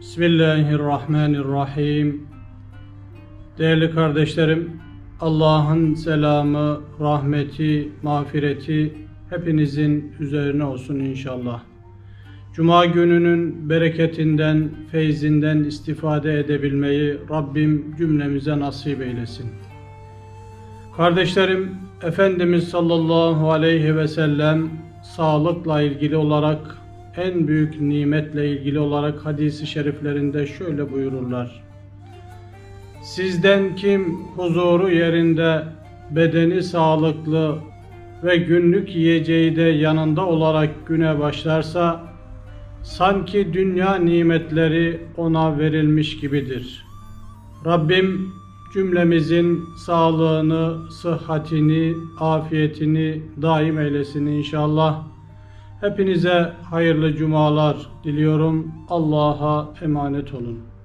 Bismillahirrahmanirrahim. Değerli kardeşlerim, Allah'ın selamı, rahmeti, mağfireti hepinizin üzerine olsun inşallah. Cuma gününün bereketinden, feyzinden istifade edebilmeyi Rabbim cümlemize nasip eylesin. Kardeşlerim, Efendimiz sallallahu aleyhi ve sellem sağlıkla ilgili olarak en büyük nimetle ilgili olarak hadisi şeriflerinde şöyle buyururlar. Sizden kim huzuru yerinde, bedeni sağlıklı ve günlük yiyeceği de yanında olarak güne başlarsa sanki dünya nimetleri ona verilmiş gibidir. Rabbim cümlemizin sağlığını, sıhhatini, afiyetini daim eylesin inşallah. Hepinize hayırlı cumalar diliyorum. Allah'a emanet olun.